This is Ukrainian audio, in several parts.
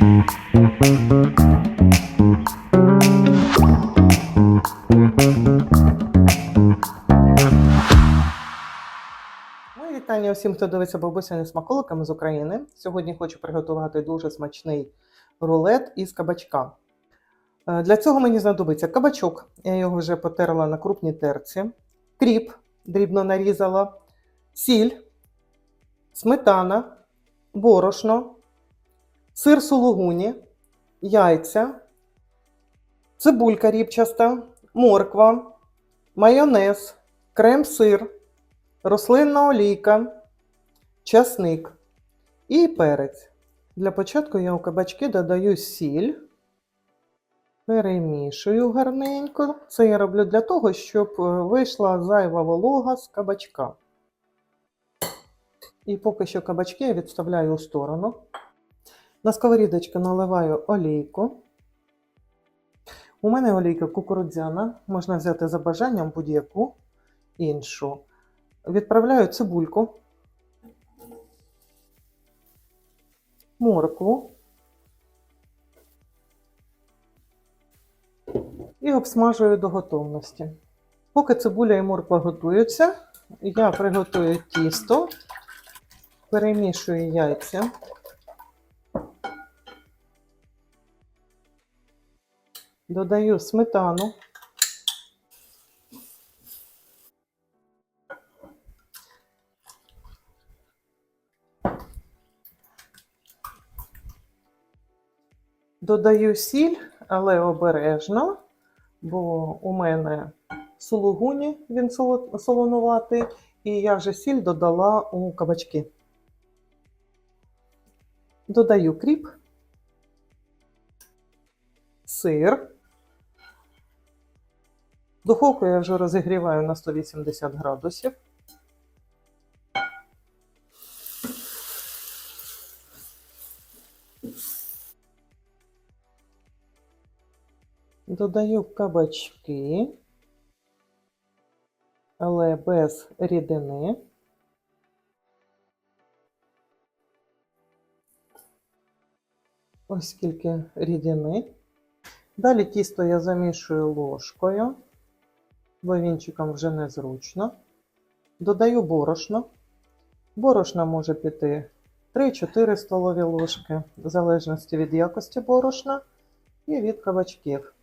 Мої вітання усім, хто дивиться бабусями смаколиками з України. Сьогодні хочу приготувати дуже смачний рулет із кабачка. Е, Для цього мені знадобиться кабачок, я його вже потерла на крупній терці, кріп, дрібно нарізала, сіль, сметана, борошно, сир сулугуні, яйця, цибулька рібчаста, морква, майонез, крем-сир рослинна олійка, часник і перець. Для початку я у кабачки додаю сіль, перемішую гарненько. Це я роблю для того, щоб е, вийшла зайва волога з кабачка. І поки що кабачки я відставляю у сторону. На сковорідочку наливаю олійку. У мене олійка кукурудзяна, можна взяти за бажанням будь-яку іншу. Відправляю цибульку, моркву і обсмажую до готовності. Поки цибуля і морква готуються, я приготую тісто, перемішую яйця. Додаю сметану. Додаю сіль, але обережно, бо у мене сулугуні він солонуватий, і я вже сіль додала у кабачки. Додаю кріп, сир. Духовку я вже розігріваю на 180 градусів. Додаю кабачки, але без рідини. Ось скільки рідини. Далі тісто я замішую ложкою, бо вінчиком вже незручно. Додаю борошно. Борошна може піти 3-4 столові ложки, в залежності від якості борошна і від кабачків.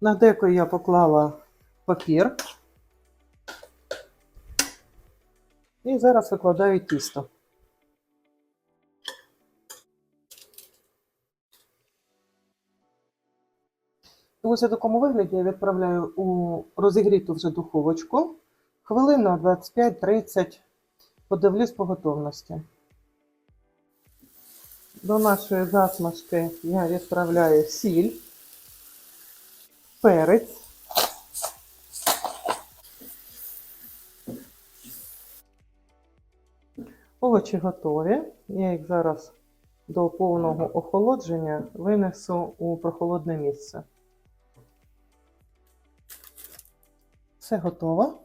На деко я поклала папір. І зараз викладаю тісто. Ось у такому вигляді я відправляю у розігріту вже духовочку. Хвилина 25-30. Подивлюсь по готовності. До нашої засмажки я відправляю сіль перець. Овочі готові. Я їх зараз до повного охолодження винесу у прохолодне місце. Все готово.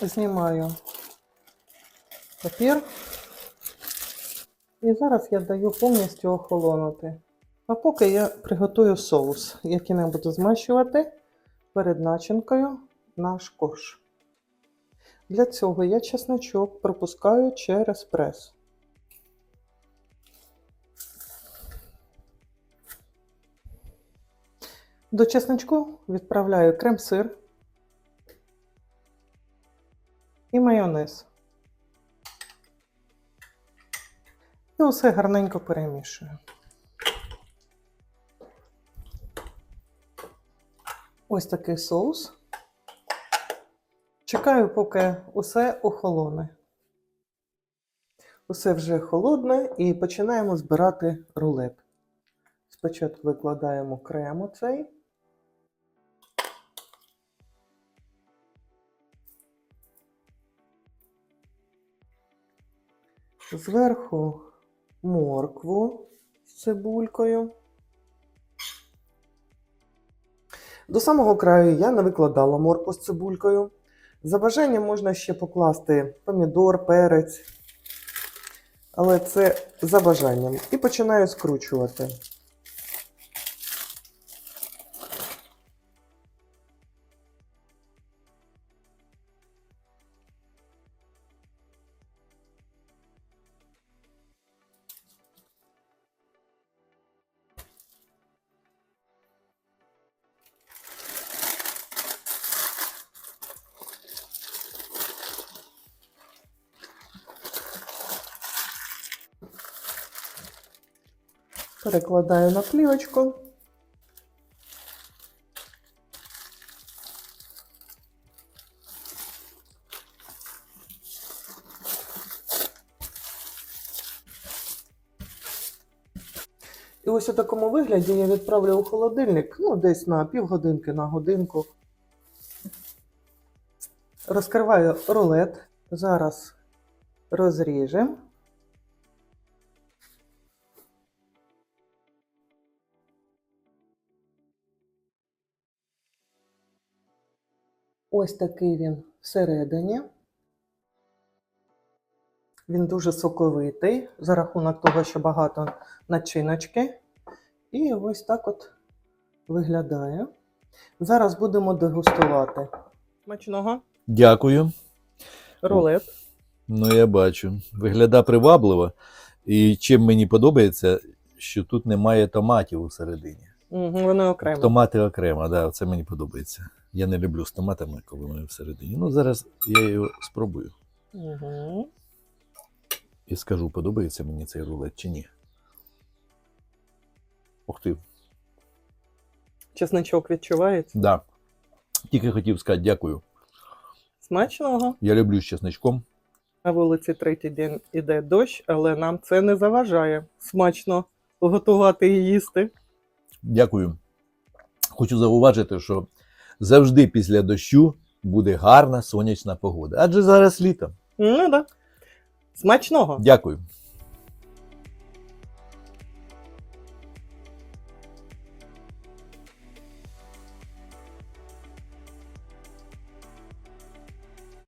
Знімаю папір. І зараз я даю повністю охолонути. А поки я приготую соус, яким я буду змащувати перед начинкою наш корж. Для цього я чесночок пропускаю через прес. До чесночку відправляю крем-сир і майонез. Ну, і усе гарненько перемішую. Ось такий соус. Чекаю, поки усе охолоне. Усе вже холодне і починаємо збирати рулет. Спочатку викладаємо крем оцей. Зверху моркву з цибулькою. До самого краю я не викладала моркву з цибулькою. За бажанням можна ще покласти помідор, перець. Але це за бажанням. І починаю скручувати. Перекладаю на плівочку. І ось у такому вигляді я відправлю у холодильник, ну, десь на півгодинки, на годинку. Розкриваю рулет. Зараз розріжемо. Ось такий він всередині. Він дуже соковитий за рахунок того, що багато начиночки. І ось так от виглядає. Зараз будемо дегустувати. Смачного Дякую. рулет. Ну, я бачу. Вигляда привабливо. І чим мені подобається, що тут немає томатів усередині. Угу, вони окремо. Томати окремо, да, це мені подобається. Я не люблю з томатами, коли вони всередині. Ну, зараз я його спробую Угу. і скажу, подобається мені цей рулет чи ні. Ух ти, Чесничок відчувається. да. Тільки хотів сказати дякую. Смачного. Я люблю з чесничком. На вулиці третій день іде дощ, але нам це не заважає. Смачно готувати і їсти. Дякую. Хочу зауважити, що завжди після дощу буде гарна сонячна погода. Адже зараз літо. Ну так. Да. Смачного. Дякую.